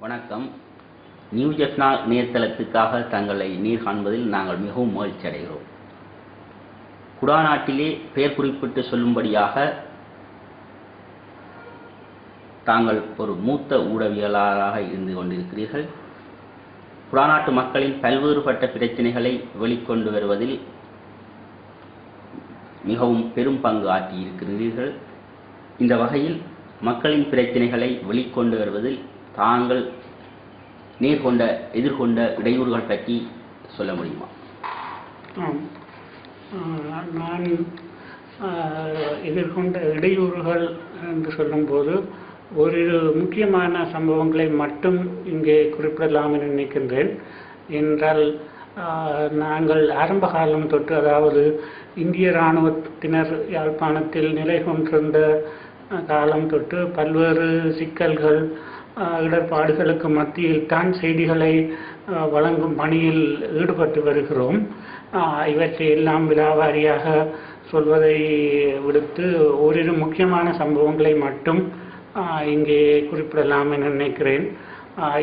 New ஜெட்னா இணையதளத்துக்காக தங்களை நீர் காண்பதில் நாங்கள் மிகவும் மகிழ்ச்சி அடைகிறோம் குடாநாட்டிலே பெயர் குறிப்பிட்டு சொல்லும்படியாக தாங்கள் ஒரு மூத்த ஊடகவியலாளராக இருந்து கொண்டிருக்கிறீர்கள். குடாநாட்டு மக்களின் பல்வேறுபட்ட பிரச்சனைகளை வெளிக்கொண்டு வருவதில் மிகவும் பெரும் பங்கு ஆற்றி இருக்கிறீர்கள் இந்த வகையில் மக்களின் பிரச்சனைகளை வெளிக்கொண்டு வருவதில் தாங்கள் நேர்கொண்ட எதிர்கொண்ட இடையூறுகள் பற்றி சொல்ல முடியுமா? நான் எதிர்கொண்ட இடையூறுகள் என்று சொல்லும்போது ஒரு முக்கியமான சம்பவங்களை மட்டும் இங்கே குறிப்பிடலாம் என நினைக்கின்றேன். என்றால் நாங்கள் ஆரம்ப காலம் தொட்டு அதாவது இந்திய இராணுவத்தினர் யாழ்ப்பாணத்தில் நிலை கொண்டிருந்த காலம் தொட்டு பல்வேறு சிக்கல்கள் இடர்பாடுகளுக்கு மத்தியில் தான் செய்திகளை வழங்கும் பணியில் ஈடுபட்டு வருகிறோம். இவற்றை எல்லாம் விலாவாரியாக சொல்வதை விடுத்து ஓரிரு முக்கியமான சம்பவங்களை மட்டும் இங்கே குறிப்பிடலாம் என நினைக்கிறேன்.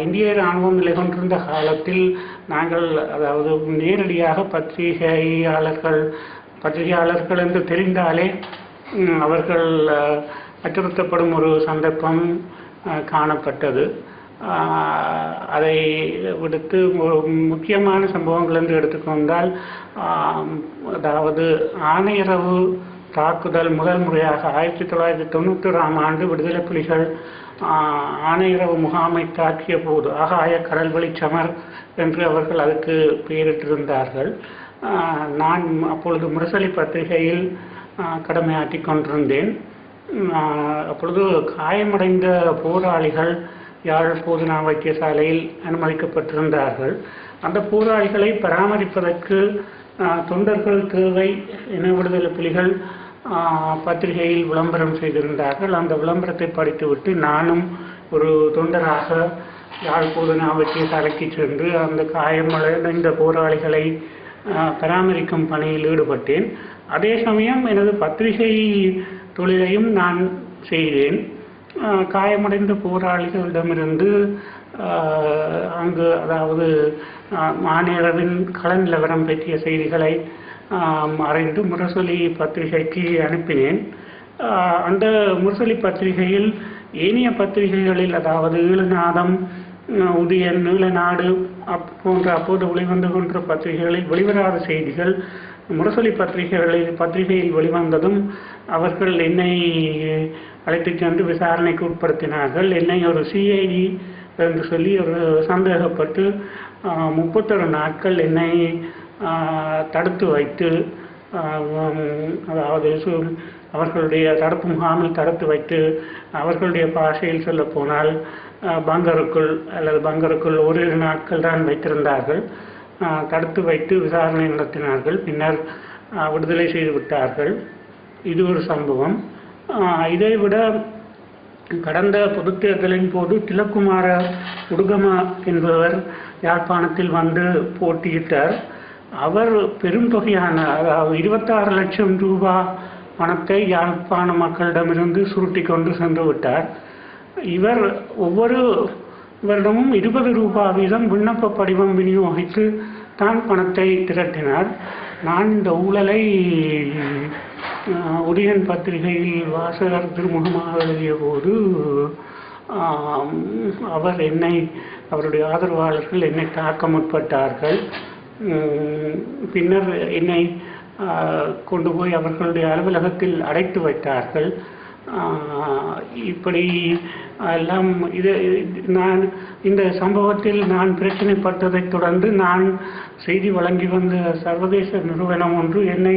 இந்திய இராணுவம் நிலை கொண்டிருந்த காலத்தில் நாங்கள் அதாவது நேரடியாக பத்திரிகையாளர்கள் பத்திரிகையாளர்கள் என்று தெரிந்தாலே அவர்கள் அச்சுறுத்தப்படும் ஒரு சந்தர்ப்பம் காணப்பட்டது. அதை விடுத்து முக்கியமான சம்பவங்கள் என்று எடுத்துக்கொண்டால் அதாவது ஆணையரவு தாக்குதல் முதல் முறையாக ஆயிரத்தி தொள்ளாயிரத்தி தொண்ணூற்றி ஆண்டு விடுதலை புலிகள் ஆணையரவு முகாமை தாக்கிய போது ஆகாய கடல் சமர் என்று அவர்கள் அதுக்கு பெயரிட்டிருந்தார்கள். நான் அப்பொழுது முரசொலி பத்திரிகையில் கடமையாற்றி கடமையாற்றிக் கொண்டிருந்தேன். அப்பொழுது காயமடைந்த போராளிகள் யாழ் போதுனா வைத்தியசாலையில் அனுமதிக்கப்பட்டிருந்தார்கள். அந்த போராளிகளை பராமரிப்பதற்கு தொண்டர்கள் தேவை இன விடுதலை புலிகள் பத்திரிகையில் விளம்பரம் செய்திருந்தார்கள். அந்த விளம்பரத்தை படித்துவிட்டு நானும் ஒரு தொண்டராக யாழ் போதுனா வைத்தியசாலைக்கு சென்று அந்த காயமடைந்த போராளிகளை பராமரிக்கும் பணியில் ஈடுபட்டேன். அதே சமயம் எனது பத்திரிகை தொழிலையும் நான் செய்தேன். காயமடைந்த போராளிகளிடமிருந்து அங்கு அதாவது மாநிலவின் கள நிலவரம் பற்றிய செய்திகளை அறிந்து முரசொலி பத்திரிகைக்கு அனுப்பினேன். அந்த முரசொலி பத்திரிகையில் ஏனைய பத்திரிகைகளில் அதாவது ஈழநாதம் உதயன் நீலநாடு அப் போன்ற அப்போது வெளிவந்து கொன்ற பத்திரிகைகளில் வெளிவராத செய்திகள் முரசொலி பத்திரிகைகளில் பத்திரிகையில் வெளிவந்ததும் அவர்கள் என்னை அழைத்துச் சென்று விசாரணைக்கு உட்படுத்தினார்கள். என்னை ஒரு சிஐடி என்று சொல்லி ஒரு சந்தேகப்பட்டு முப்பத்தொரு நாட்கள் என்னை தடுத்து வைத்து அதாவது சு- அவர்களுடைய தடுப்பு முகாமில் தடுத்து வைத்து அவர்களுடைய பாஷையில் சொல்ல போனால் பங்கருக்குள் அல்லது பங்கருக்குள் ஓரிரு நாட்கள் தான் வைத்திருந்தார்கள். தடுத்து வைத்து விசாரணை நடத்தினார்கள். பின்னர் விடுதலை செய்து விட்டார்கள். இது ஒரு சம்பவம். இதைவிட இதை விட கடந்த பொதுத் தேர்தலின் போது திலக்குமார உடுகமா என்பவர் யாழ்ப்பாணத்தில் வந்து போட்டியிட்டார். அவர் பெரும் தொகையான அதாவது இருபத்தாறு லட்சம் ரூபாய் பணத்தை யாழ்ப்பாண மக்களிடமிருந்து சுருட்டி கொண்டு சென்று விட்டார். இவர் ஒவ்வொரு வருடமும் இருபது ரூபாய் வீதம் விண்ணப்ப படிவம் விநியோகித்து தான் பணத்தை திரட்டினார். நான் இந்த ஊழலை உதயன் பத்திரிகையில் வாசகர் திருமுகமாக எழுதிய போது அவர் என்னை அவருடைய ஆதரவாளர்கள் என்னை தாக்க முற்பட்டார்கள். பின்னர் என்னை கொண்டு போய் அவர்களுடைய அலுவலகத்தில் அடைத்து வைத்தார்கள். இப்படி எல்லாம் இது நான் இந்த சம்பவத்தில் நான் பிரச்சனைப்பட்டதைத் தொடர்ந்து நான் செய்தி வழங்கி வந்த சர்வதேச நிறுவனம் ஒன்று என்னை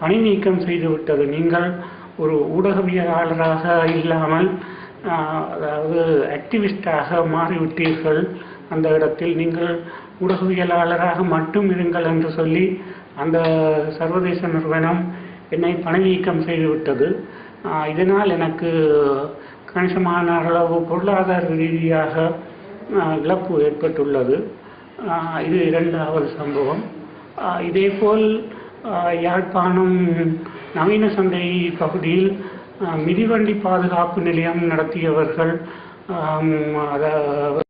பணி நீக்கம் செய்துவிட்டது நீங்கள் ஒரு ஊடகவியலாளராக இல்லாமல் அதாவது ஆக்டிவிஸ்டாக மாறிவிட்டீர்கள் அந்த இடத்தில். நீங்கள் ஊடகவியலாளராக மட்டும் இருங்கள் என்று சொல்லி அந்த சர்வதேச நிறுவனம் என்னை பணி நீக்கம் செய்துவிட்டது இதனால் எனக்கு கணிசமான அளவு பொருளாதார ரீதியாக இழப்பு ஏற்பட்டுள்ளது. இது இரண்டாவது சம்பவம். இதேபோல் யாழ்ப்பாணம் நவீன சந்தை பகுதியில் மிதிவண்டி பாதுகாப்பு நிலையம் நடத்தியவர்கள் அதாவது